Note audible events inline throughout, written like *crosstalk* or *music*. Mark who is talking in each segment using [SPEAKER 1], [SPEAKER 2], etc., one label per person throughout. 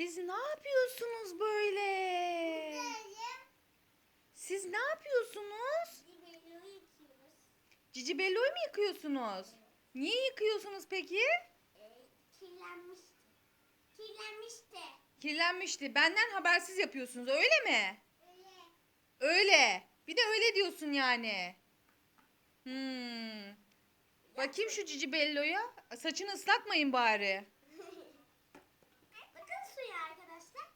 [SPEAKER 1] Siz ne yapıyorsunuz böyle? Siz ne yapıyorsunuz? Cici Bello'yu mu yıkıyorsunuz? Niye yıkıyorsunuz peki?
[SPEAKER 2] Kirlenmişti. Kirlenmişti.
[SPEAKER 1] Kirlenmişti. Benden habersiz yapıyorsunuz öyle mi?
[SPEAKER 2] Öyle.
[SPEAKER 1] Öyle. Bir de öyle diyorsun yani. Hmm. Bakayım şu Cici Bello'ya. Saçını ıslatmayın bari.
[SPEAKER 2] Bakın suya arkadaşlar.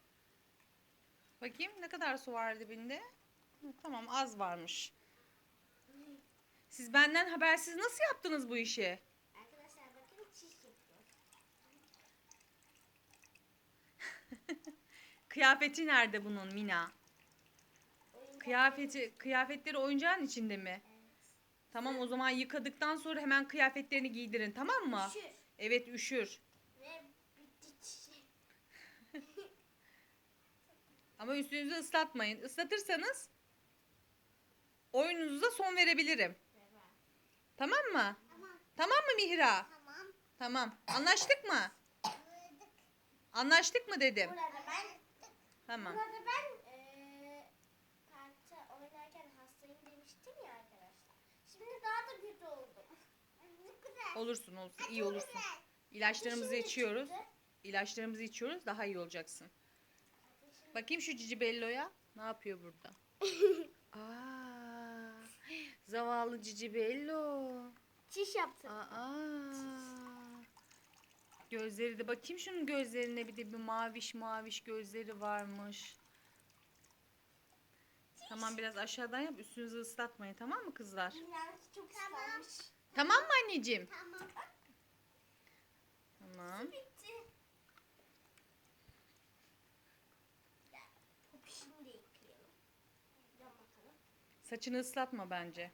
[SPEAKER 1] Bakayım ne kadar su var dibinde? Hı, Tamam az varmış. Siz benden habersiz nasıl yaptınız bu işi?
[SPEAKER 2] Arkadaşlar bakın çiş yapıyor. *laughs*
[SPEAKER 1] Kıyafeti nerede bunun Mina? Kıyafeti, kıyafetleri oyuncağın içinde mi? Tamam o zaman yıkadıktan sonra hemen kıyafetlerini giydirin tamam mı?
[SPEAKER 2] Üşür.
[SPEAKER 1] Evet üşür. Ama üstünüzü ıslatmayın. Islatırsanız oyununuza son verebilirim. Tamam mı?
[SPEAKER 2] Tamam.
[SPEAKER 1] Tamam mı Mihra?
[SPEAKER 2] Tamam.
[SPEAKER 1] Tamam. Anlaştık mı?
[SPEAKER 2] Anladık.
[SPEAKER 1] Anlaştık mı dedim.
[SPEAKER 2] Burada ben
[SPEAKER 1] Tamam.
[SPEAKER 2] Burada ben eee parkta oynarken hastayım demiştim ya arkadaşlar. Şimdi daha da kötü oldum. Ne güzel.
[SPEAKER 1] Olursun olsun. İyi olursun. İlaçlarımızı
[SPEAKER 2] de
[SPEAKER 1] içiyoruz.
[SPEAKER 2] çıktı.
[SPEAKER 1] İlaçlarımızı içiyoruz. Daha iyi olacaksın. Bakayım şu Cici Bello'ya. Ne yapıyor burada? *laughs* Aa, zavallı Cici Bello.
[SPEAKER 2] Çiş yaptım.
[SPEAKER 1] Aa. Gözleri de bakayım şunun gözlerine bir de bir maviş maviş gözleri varmış. Tamam biraz aşağıdan yap üstünüzü ıslatmayın tamam mı kızlar?
[SPEAKER 2] Biraz çok ıslanmış.
[SPEAKER 1] Tamam mı anneciğim?
[SPEAKER 2] Tamam. Bitti. Ya, Popişini de yıkayalım. Yan bakalım.
[SPEAKER 1] Saçını ıslatma bence.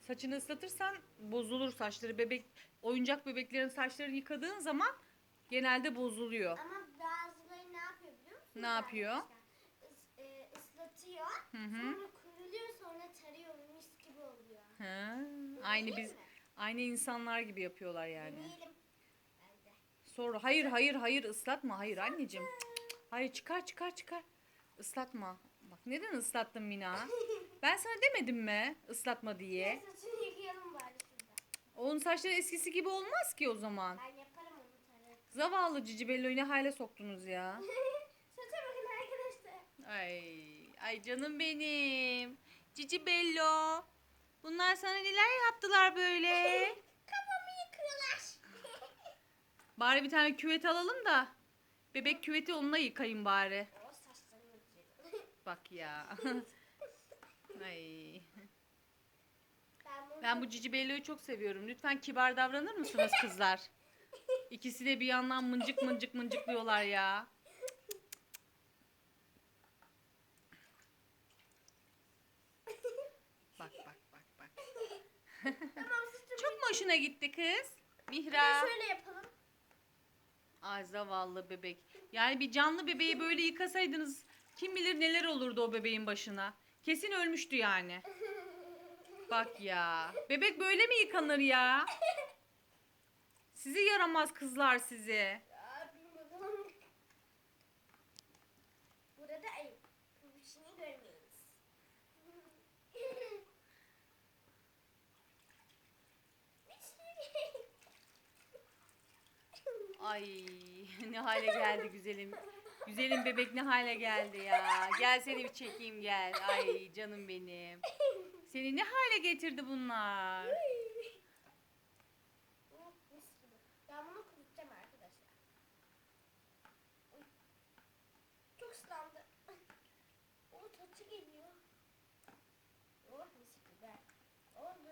[SPEAKER 1] Saçını ıslatırsan bozulur saçları. Bebek oyuncak bebeklerin saçlarını yıkadığın zaman genelde bozuluyor.
[SPEAKER 2] Ama bazıları ne yapıyor biliyor musunuz?
[SPEAKER 1] Ne yapıyor?
[SPEAKER 2] Is, e, ıslatıyor.
[SPEAKER 1] Hı hı.
[SPEAKER 2] Sonra kuruluyor sonra tarıyor mis gibi oluyor.
[SPEAKER 1] Ha, aynı biz
[SPEAKER 2] mi?
[SPEAKER 1] aynı insanlar gibi yapıyorlar yani.
[SPEAKER 2] Deneyelim.
[SPEAKER 1] Sonra hayır hayır hayır ıslatma. Hayır anneciğim. Hayır çıkar çıkar çıkar. Islatma. Bak neden ıslattın Mina? *laughs* Ben sana demedim mi ıslatma diye.
[SPEAKER 2] Bir saçını yıkayalım bari şurada.
[SPEAKER 1] Onun saçları eskisi gibi olmaz ki o zaman.
[SPEAKER 2] Ben yaparım onu tarı.
[SPEAKER 1] Zavallı Cici Bello'yu ne hale soktunuz ya. *laughs*
[SPEAKER 2] Saça bakın arkadaşlar.
[SPEAKER 1] Ay, ay canım benim. Cici Bello. Bunlar sana neler yaptılar böyle? *laughs*
[SPEAKER 2] Kafamı yıkıyorlar. *laughs*
[SPEAKER 1] Bari bir tane küvet alalım da. Bebek küveti onunla yıkayın bari.
[SPEAKER 2] o saçlarımı güzel.
[SPEAKER 1] Bak ya. Ay.
[SPEAKER 2] Ben bunu
[SPEAKER 1] Ben bu Cici Bello'yu çok seviyorum. Lütfen kibar davranır mısınız kızlar? İkisi de bir yandan mıncık mıncık mıncıklıyorlar ya. Bak bak bak bak. Çok mu hoşuna gitti kız? Mihra.
[SPEAKER 2] şöyle yapalım.
[SPEAKER 1] Ay zavallı bebek. Yani bir canlı bebeği böyle yıkasaydınız kim bilir neler olurdu o bebeğin başına. Kesin ölmüştü yani. Bak ya. Bebek böyle mi yıkanır ya? Sizi yaramaz kızlar sizi.
[SPEAKER 2] Burada ayıp. Görmeyiz.
[SPEAKER 1] Ay ne hale geldi güzelim. Güzelim bebek ne hale geldi ya. Gel seni bir çekeyim gel. Ay canım benim. Seni ne hale getirdi bunlar?
[SPEAKER 2] Mis gibi. Ben bunu kurutacağım arkadaşlar. Uy. Çok ıslandı. O taçı geliyor. Oh mis gibi. Oldu.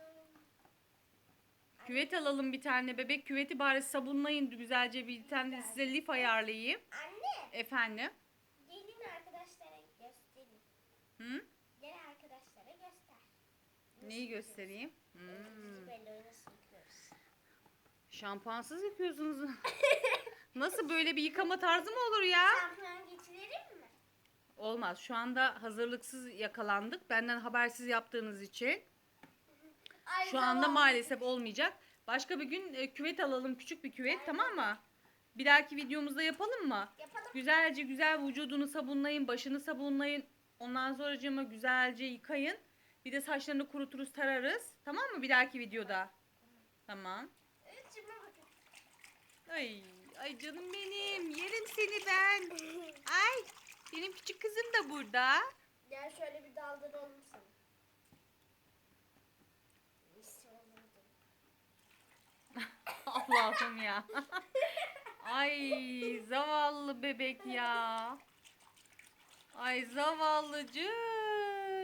[SPEAKER 1] Küvet alalım bir tane bebek küveti bari sabunlayın güzelce bir tane de size lif ayarlayayım.
[SPEAKER 2] Anne.
[SPEAKER 1] Efendim?
[SPEAKER 2] Gelin arkadaşlara göstereyim.
[SPEAKER 1] Hı?
[SPEAKER 2] Gel arkadaşlara göster.
[SPEAKER 1] Neyi göstereyim?
[SPEAKER 2] Hmm. Böyle nasıl yıkıyoruz?
[SPEAKER 1] Şampuansız yıkıyorsunuz. *laughs* Nasıl böyle bir yıkama tarzı mı olur ya?
[SPEAKER 2] Şampuan getirelim mi?
[SPEAKER 1] Olmaz. Şu anda hazırlıksız yakalandık. Benden habersiz yaptığınız için.
[SPEAKER 2] Ay,
[SPEAKER 1] Şu anda
[SPEAKER 2] tamam.
[SPEAKER 1] maalesef olmayacak. Başka bir gün e, küvet alalım. Küçük bir küvet tamam mı? Bir dahaki videomuzda yapalım mı?
[SPEAKER 2] Yapalım.
[SPEAKER 1] Güzelce güzel vücudunu sabunlayın, başını sabunlayın. Ondan sonra güzelce yıkayın. Bir de saçlarını kuruturuz, tararız. Tamam mı bir dahaki videoda? Tamam.
[SPEAKER 2] Evet, şimdi bakın.
[SPEAKER 1] Ay, ay canım benim. Yerim seni ben. Ay, benim küçük kızım da burada.
[SPEAKER 2] Gel şöyle bir daldıralım sana. *laughs*
[SPEAKER 1] Allah'ım ya. *laughs* Ay, zavallı bebek ya. Ay zavallıcık.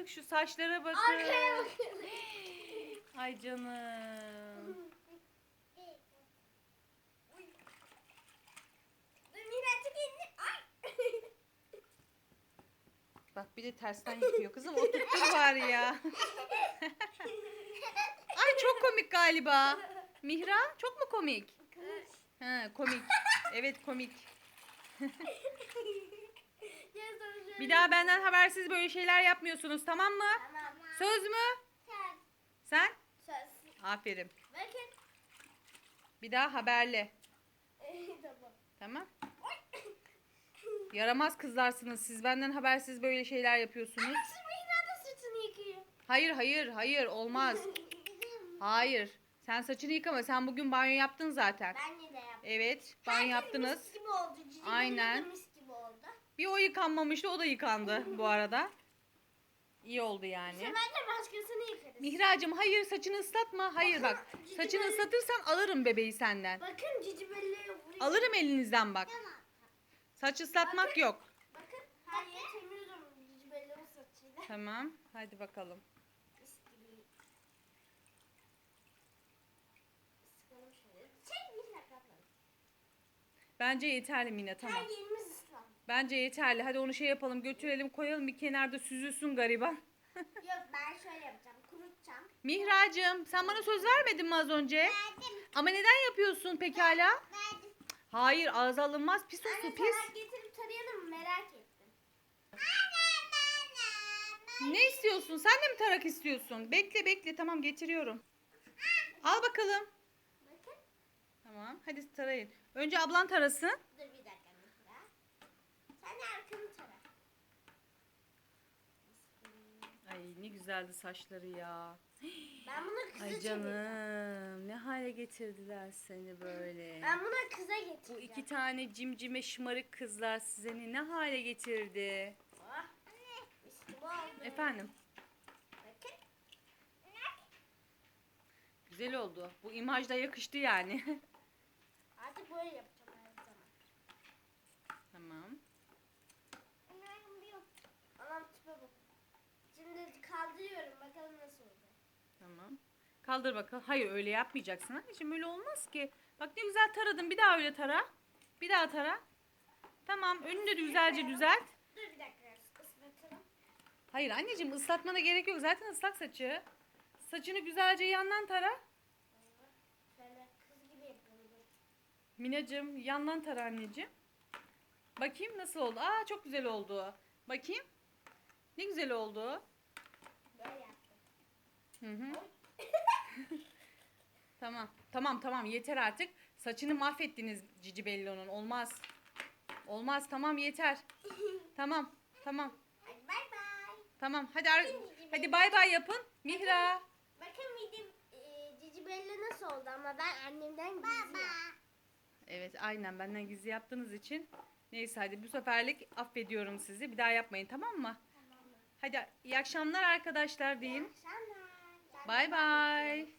[SPEAKER 1] Şu saçlara bakın.
[SPEAKER 2] Arkaya bakın.
[SPEAKER 1] Ay canım. Bak bir de tersten yapıyor. Kızım oturttur var ya. Ay çok komik galiba. Mihra çok mu komik? Ha, komik. Evet komik. *laughs* Bir daha benden habersiz böyle şeyler yapmıyorsunuz tamam mı?
[SPEAKER 2] Tamam.
[SPEAKER 1] Söz mü?
[SPEAKER 2] Sen.
[SPEAKER 1] Sen?
[SPEAKER 2] Söz.
[SPEAKER 1] Aferin.
[SPEAKER 2] Bakın.
[SPEAKER 1] Bir daha haberle.
[SPEAKER 2] tamam.
[SPEAKER 1] Tamam. Yaramaz kızlarsınız. Siz benden habersiz böyle şeyler yapıyorsunuz.
[SPEAKER 2] Siz Mihra da saçını yıkıyor.
[SPEAKER 1] Hayır hayır hayır olmaz. *laughs* Hayır. Sen saçını yıkama. Sen bugün banyo yaptın zaten.
[SPEAKER 2] Ben.
[SPEAKER 1] Evet, banyo
[SPEAKER 2] Herkes
[SPEAKER 1] yaptınız.
[SPEAKER 2] Mis gibi oldu. Cici
[SPEAKER 1] Aynen.
[SPEAKER 2] Mis gibi oldu.
[SPEAKER 1] Bir o yıkanmamıştı, o da yıkandı *laughs* bu arada. İyi oldu
[SPEAKER 2] Bu
[SPEAKER 1] yani.
[SPEAKER 2] sefer de başkasını yıkarız.
[SPEAKER 1] Mihracığım hayır saçını ıslatma. Hayır bak. Saçını ıslatırsan alırım bebeği senden.
[SPEAKER 2] Bakın cici belleğe vuruyor.
[SPEAKER 1] Alırım elinizden bak. Saç ıslatmak yok.
[SPEAKER 2] Bakın her yeri temizliyorum cici belleğin saçıyla.
[SPEAKER 1] Tamam. Hadi bakalım.
[SPEAKER 2] Mis gibi. Sıkalım şöyle. Çek Mihra kaplanı.
[SPEAKER 1] Bence yeterli Mine tamam.
[SPEAKER 2] Her yerimiz ıslan.
[SPEAKER 1] Bence yeterli. Hadi onu şey yapalım. Götürelim koyalım bir kenarda süzülsün gariban. *laughs*
[SPEAKER 2] Yok ben şöyle yapacağım. Kurutacağım.
[SPEAKER 1] Mihracığım sen bana söz vermedin mi az önce?
[SPEAKER 2] Verdim.
[SPEAKER 1] Ama neden yapıyorsun pekala?
[SPEAKER 2] Verdim.
[SPEAKER 1] Hayır ağza alınmaz pis
[SPEAKER 2] Anne
[SPEAKER 1] olsun pis.
[SPEAKER 2] tarak getirip tarayalım mı? merak ettim.
[SPEAKER 1] Ne istiyorsun? Sen de mi tarak istiyorsun? Bekle bekle tamam getiriyorum. Al bakalım. Tamam hadi tarayın. Önce ablan tarasın.
[SPEAKER 2] Dur bir dakika Mihra. Sen de arkanı tara.
[SPEAKER 1] Ay ne güzeldi saçları ya.
[SPEAKER 2] Ben buna kıza
[SPEAKER 1] Ay canım ne hale getirdiler seni böyle.
[SPEAKER 2] Ben buna kıza
[SPEAKER 1] Bu
[SPEAKER 2] getireceğim.
[SPEAKER 1] iki tane cimcime şımarık kızlar size ne ne hale getirdi.
[SPEAKER 2] Oh.
[SPEAKER 1] Efendim
[SPEAKER 2] Bakın.
[SPEAKER 1] güzel oldu. Bu imajda yakıştı yani. *laughs*
[SPEAKER 2] Artık böyle yapacağım her zaman.
[SPEAKER 1] tamam.
[SPEAKER 2] Anam tipe bak. Şimdi kaldırıyorum bakalım nasıl olacak.
[SPEAKER 1] Tamam. Kaldır bakalım. Hayır öyle yapmayacaksın anneciğim. Öyle olmaz ki. Bak ne güzel taradın. Bir daha öyle tara. Bir daha tara. Tamam. Önünü de güzelce düzelt.
[SPEAKER 2] Dur bir dakika ıslatalım.
[SPEAKER 1] Hayır anneciğim ıslatmana gerek yok. Zaten ıslak saçı. Saçını güzelce yandan tara.
[SPEAKER 2] Şöyle kız gibi yapıyorum. dur.
[SPEAKER 1] Minacığım yandan tara anneciğim. Bakayım nasıl oldu. Aa çok güzel oldu. Bakayım. Ne güzel oldu.
[SPEAKER 2] Böyle yaptım.
[SPEAKER 1] Hı hı. *laughs* tamam. Tamam tamam yeter artık. Saçını mahvettiniz Cici Bello'nun. Olmaz. Olmaz tamam yeter. Tamam. Tamam.
[SPEAKER 2] Hadi bay bay.
[SPEAKER 1] Tamam. Hadi ar-
[SPEAKER 2] Cici Bello.
[SPEAKER 1] hadi bay bay yapın. Mihra.
[SPEAKER 2] Bakın midim e, Cici Bella nasıl oldu ama ben annemden gizli.
[SPEAKER 1] Evet aynen benden gizli yaptığınız için. Neyse hadi bu seferlik affediyorum sizi. Bir daha yapmayın tamam mı? Hadi iyi akşamlar arkadaşlar deyin.
[SPEAKER 2] Akşamlar.
[SPEAKER 1] Bay bay.